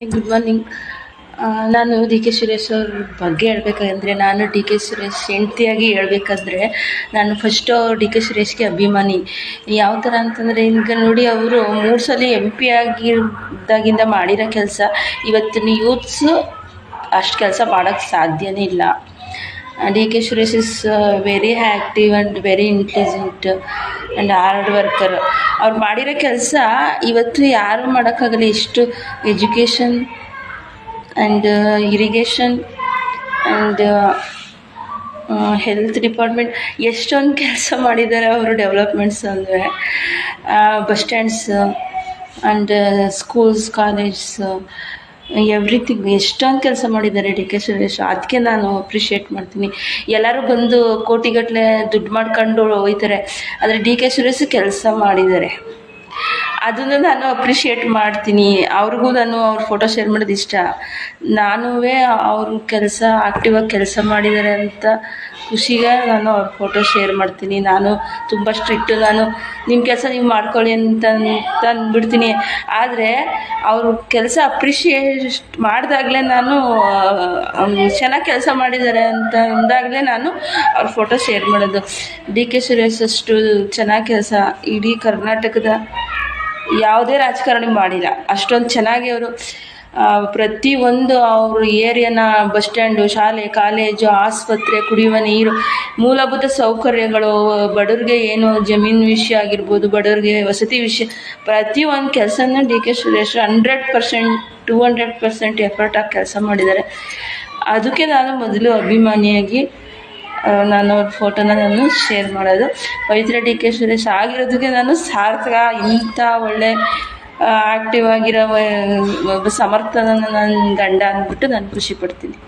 Good morning ನಾನು D K Suresh ಅವ್ರ ಬಗ್ಗೆ ಹೇಳ್ಬೇಕಂದ್ರೆ, ನಾನು ಡಿ ಕೆ ಸುರೇಶ್ ಹೆಂಡತಿಯಾಗಿ ಹೇಳ್ಬೇಕಂದ್ರೆ, ನಾನು ಫಸ್ಟು ಡಿ ಕೆ ಸುರೇಶ್ಗೆ ಅಭಿಮಾನಿ. ಯಾವ ಥರ ಅಂತಂದರೆ, ಈಗ ನೋಡಿ ಅವರು ಮೂರು ಸಲ ಎಂ ಪಿ ಆಗಿದ್ದಾಗಿಂದ ಮಾಡಿರೋ ಕೆಲಸ, ಇವತ್ತಿನ ಯೂತ್ಸು ಅಷ್ಟು ಕೆಲಸ ಮಾಡೋಕ್ಕೆ ಸಾಧ್ಯನೇ ಇಲ್ಲ. D K Suresh is very active and very intelligent and hard worker ಅವ್ರು ಮಾಡಿರೋ ಕೆಲಸ ಇವತ್ತು ಯಾರು ಮಾಡೋಕ್ಕಾಗಲ್ಲ ಎಷ್ಟು education and irrigation and health department ಎಷ್ಟೊಂದು ಕೆಲಸ ಮಾಡಿದ್ದಾರೆ ಅವರು ಡೆವಲಪ್ಮೆಂಟ್ಸ್ ಅಂದರೆ. Bus stands and schools college everything ಎಷ್ಟೊಂದು ಕೆಲಸ ಮಾಡಿದ್ದಾರೆ ಡಿ ಕೆ ಸುರೇಶ್. ಅದಕ್ಕೆ ನಾನು ಅಪ್ರಿಷಿಯೇಟ್ ಮಾಡ್ತೀನಿ. ಎಲ್ಲರೂ ಬಂದು ಕೋಟಿಗಟ್ಟಲೆ ದುಡ್ಡು ಮಾಡ್ಕೊಂಡು ಹೋಯ್ತಾರೆ. ಆದರೆ ಡಿ ಕೆ ಸುರೇಶ್ ಕೆಲಸ ಮಾಡಿದ್ದಾರೆ. ಅದನ್ನು ನಾನು ಅಪ್ರಿಷಿಯೇಟ್ ಮಾಡ್ತೀನಿ. ಅವ್ರಿಗೂ ನಾನು ಅವ್ರ ಫೋಟೋ ಶೇರ್ ಮಾಡೋದು ಇಷ್ಟ. ನಾನೂ ಅವ್ರ ಕೆಲಸ ಆ್ಯಕ್ಟಿವಾಗಿ ಕೆಲಸ ಮಾಡಿದ್ದಾರೆ ಅಂತ ಖುಷಿಗೆ ನಾನು ಅವ್ರ ಫೋಟೋ ಶೇರ್ ಮಾಡ್ತೀನಿ. ನಾನು ತುಂಬ ಸ್ಟ್ರಿಕ್ಟು ನಾನು ನಿಮ್ಮ ಕೆಲಸ ನೀವು ಮಾಡ್ಕೊಳ್ಳಿ ಅಂತ ಅಂದ್ಬಿಡ್ತೀನಿ. ಆದರೆ ಅವರು ಕೆಲಸ ಅಪ್ರಿಷಿಯೇಟ್ ಮಾಡಿದಾಗಲೇ ನಾನು ಚೆನ್ನಾಗಿ ಕೆಲಸ ಮಾಡಿದ್ದಾರೆ ಅಂತ ಅಂದಾಗಲೇ ನಾನು ಅವ್ರ ಫೋಟೋ ಶೇರ್ ಮಾಡೋದು. ಡಿ ಕೆ ಸುರೇಶ್ ಅಷ್ಟು ಚೆನ್ನಾಗಿ ಕೆಲಸ. ಇಡೀ ಕರ್ನಾಟಕದ ಯಾವುದೇ ರಾಜಕಾರಣಿ ಮಾಡಿಲ್ಲ. ಅಷ್ಟೊಂದು ಚೆನ್ನಾಗಿ ಅವರು ಪ್ರತಿಯೊಂದು ಅವರು ಏರಿಯಾನ, ಬಸ್ ಸ್ಟ್ಯಾಂಡು, ಶಾಲೆ, ಕಾಲೇಜು, ಆಸ್ಪತ್ರೆ, ಕುಡಿಯುವ ನೀರು, ಮೂಲಭೂತ ಸೌಕರ್ಯಗಳು, ಬಡವ್ರಿಗೆ ಏನು ಜಮೀನು ವಿಷಯ ಆಗಿರ್ಬೋದು, ಬಡವ್ರಿಗೆ ವಸತಿ ವಿಷಯ ಒಂದು ಕೆಲಸನೂ D K Suresh hundred percent, two hundred percent effort ಆಗಿ ಕೆಲಸ ಮಾಡಿದ್ದಾರೆ. ಅದಕ್ಕೆ ನಾನು ಮೊದಲು ಅಭಿಮಾನಿಯಾಗಿ ನಾನು ಅವ್ರ ಫೋಟೋನ ನಾನು ಶೇರ್ ಮಾಡೋದು. ಪವಿತ್ರ ಡಿ ಕೆ ಸುರೇಶ್ ಆಗಿರೋದಕ್ಕೆ ನಾನು ಸಾರ್ಥಕ, ಇಂಥ ಒಳ್ಳೆ ಆಕ್ಟಿವ್ ಆಗಿರೋ ಒಬ್ಬ ಸಮರ್ಥನ ನನ್ನ ಗಂಡ ಅಂದ್ಬಿಟ್ಟು ನಾನು ಖುಷಿ ಪಡ್ತೀನಿ.